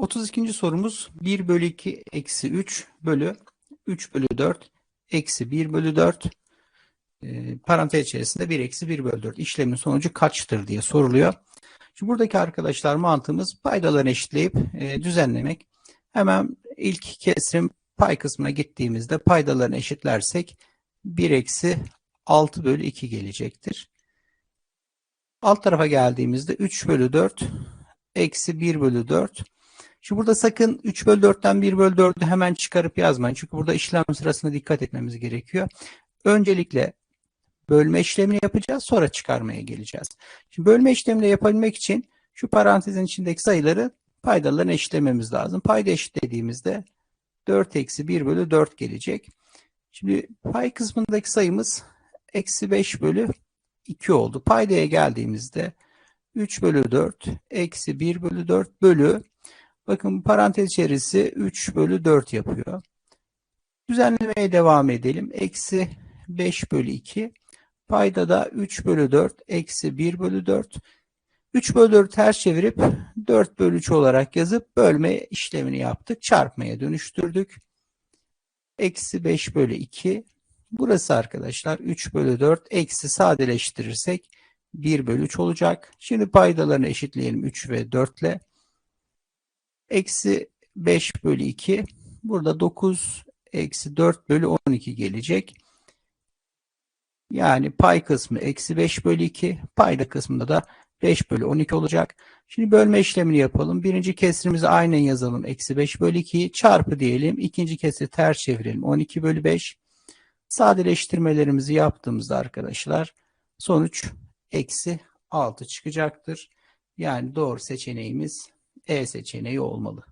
32. sorumuz 1 bölü 2 eksi 3 bölü 3 bölü 4 eksi 1 bölü 4 e, parantez içerisinde 1 eksi 1 bölü 4 işlemin sonucu kaçtır diye soruluyor. Şimdi buradaki arkadaşlar mantığımız paydalarını eşitleyip e, düzenlemek. Hemen ilk kesrim pay kısmına gittiğimizde paydalarını eşitlersek 1 eksi 6 bölü 2 gelecektir. Alt tarafa geldiğimizde 3 bölü 4 eksi 1 bölü 4 Şimdi burada sakın 3 bölü 4'ten 1 bölü 4'ü hemen çıkarıp yazmayın. Çünkü burada işlem sırasında dikkat etmemiz gerekiyor. Öncelikle bölme işlemini yapacağız. Sonra çıkarmaya geleceğiz. Şimdi bölme işlemini yapabilmek için şu parantezin içindeki sayıları paydalarına eşitlememiz lazım. Payda eşitlediğimizde 4 eksi 1 bölü 4 gelecek. Şimdi pay kısmındaki sayımız eksi 5 bölü 2 oldu. Paydaya geldiğimizde 3 bölü 4 eksi 1 bölü 4 bölü Bakın parantez içerisi 3 bölü 4 yapıyor. Düzenlemeye devam edelim. Eksi 5 bölü 2. Payda da 3 bölü 4 eksi 1 bölü 4. 3 bölü 4 ters çevirip 4 bölü 3 olarak yazıp bölme işlemini yaptık. Çarpmaya dönüştürdük. Eksi 5 bölü 2. Burası arkadaşlar 3 bölü 4 eksi sadeleştirirsek 1 bölü 3 olacak. Şimdi paydalarını eşitleyelim 3 ve 4 ile. Eksi 5 bölü 2. Burada 9 eksi 4 bölü 12 gelecek. Yani pay kısmı eksi 5 bölü 2. Payda kısmında da 5 bölü 12 olacak. Şimdi bölme işlemini yapalım. Birinci kesrimizi aynen yazalım. Eksi 5 bölü 2'yi çarpı diyelim. İkinci kesri ters çevirelim. 12 bölü 5. Sadeleştirmelerimizi yaptığımızda arkadaşlar sonuç eksi 6 çıkacaktır. Yani doğru seçeneğimiz e seçeneği olmalı.